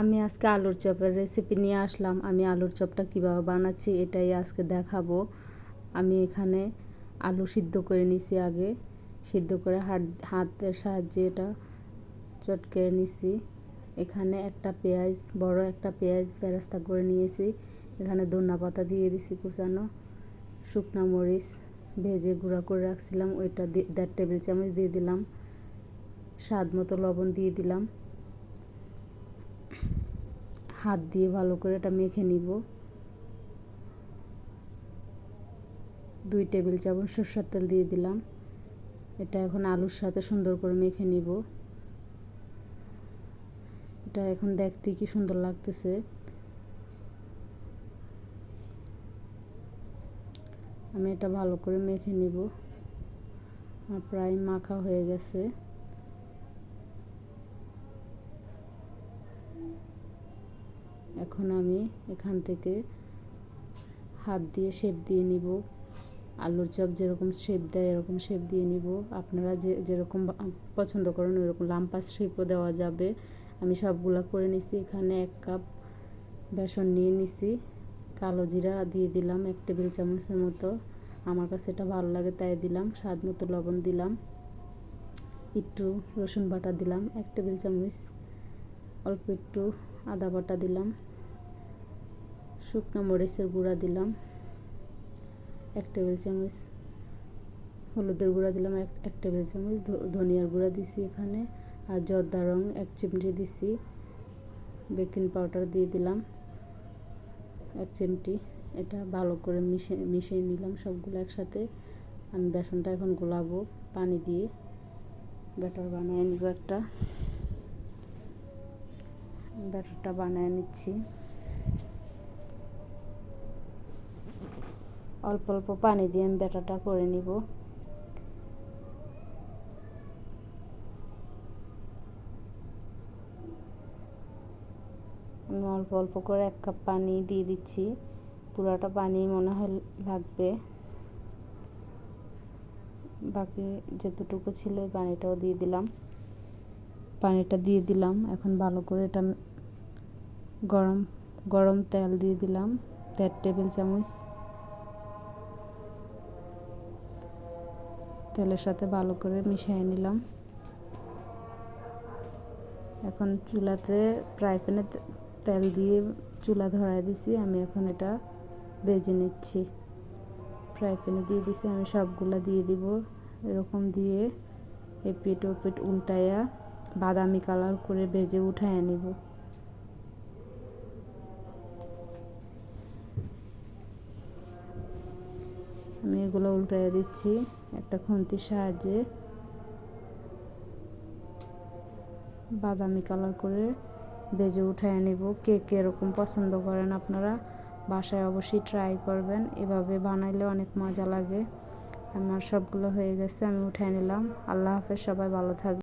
আমি আজকে আলুর চপের রেসিপি নিয়ে আসলাম। আমি আলুর চপটা কীভাবে বানাচ্ছি এটাই আজকে দেখাবো। আমি এখানে আলু সিদ্ধ করে নিছি আগে। সিদ্ধ করে হাত, হাতের সাহায্যে এটা চটকে নিছি। এখানে একটা পেঁয়াজ, বড় একটা পেঁয়াজ বেরাস্তা করে নিয়েছি। এখানে ধনা পাতা দিয়ে দিছি কুচানো। শুকনা মরিচ ভেজে গুঁড়া করে রাখছিলাম। ওইটা দেড় টেবিল চামচ দিয়ে দিলাম। স্বাদ মতো লবণ দিয়ে দিলাম। হাত দিয়ে ভালো করে এটা মেখে নিব। দুই টেবিল চামচ সরষের তেল দিয়ে দিলাম। এটা এখন আলুর সাথে সুন্দর করে মেখে নিব। এটা এখন দেখতে কি সুন্দর লাগতেছে। আমি এটা ভালো করে মেখে নিব। আমার প্রায় মাখা হয়ে গেছে। এখন আমি এখান থেকে হাত দিয়ে শেপ দিয়ে নিব। আলুর চপ যেরকম শেপ দেয়, এরকম শেপ দিয়ে নিব। আপনারা যে, যেরকম পছন্দ করেন, ওইরকম লাম্পাস শেপও দেওয়া যাবে। আমি সবগুলো করে নিছি, এখানে এক কাপ বেসন নিয়ে নিছি। কালো জিরা দিয়ে দিলাম, এক টেবিল চামচের মতো। আমার কাছে এটা ভালো লাগে, তাই দিলাম। স্বাদ মতো লবণ দিলাম। একটু রসুন বাটা দিলাম, এক টেবিল চামচ। অল্প একটু আদা বাটা দিলাম। শুকনো মরিচের গুঁড়া দিলাম। এক টেবিল চামচ হলুদের গুঁড়া দিলাম, এক টেবিল চামচ ধনিয়ার গুঁড়া দিছি এখানে, আর জর্দা রং এক চিমটি দিছি। বেকিং পাউডার দিয়ে দিলাম এক চিমটি। এটা ভালো করে মিশে, মিশিয়ে নিলাম সবগুলো একসাথে। আমি বেসনটা এখন গোলাবো পানি দিয়ে। ব্যাটার বানিয়ে নিব একটা। ব্যাটারটা বানিয়ে নিচ্ছি। অল্প অল্প পানি দিয়ে আমি ব্যাটারটা করে নিব। আমি অল্প অল্প করে এক কাপ পানি দিয়ে দিচ্ছি। পুরাটা পানি মনে হয় লাগবে। বাকি যেতটুকু ছিল ওই পানিটাও দিয়ে দিলাম। পানিটা দিয়ে দিলাম। এখন ভালো করে এটা গরম গরম তেল দিয়ে দিলাম। দেড় টেবিল চামচ তেলের সাথে ভালো করে মিশিয়ে নিলাম। এখন চুলাতে ফ্রাই প্যানে তেল দিয়ে চুলা ধরাই দিছি, আমি এখন এটা বেজে নিচ্ছি। ফ্রাই প্যানে দিয়ে দিছি, আমি সবগুলা দিয়ে দিব। এরকম দিয়ে এপিট ওপিট উল্টাইয়া বাদামি কালার করে বেজে উঠায় নিব। আমি উল্টাই দিচ্ছি, একটা খুন্তির সাহায্যে। বাদামি কালার করে বেজে উঠায় নিব। কে কে এরকম পছন্দ করেন আপনারা, বাসায় অবশ্যই ট্রাই করবেন। এভাবে বানাইলে অনেক মজা লাগে। আমার সবগুলো হয়ে গেছে, আমি উঠায় নিলাম। আল্লাহ হাফেজ, সবাই ভালো থাকবে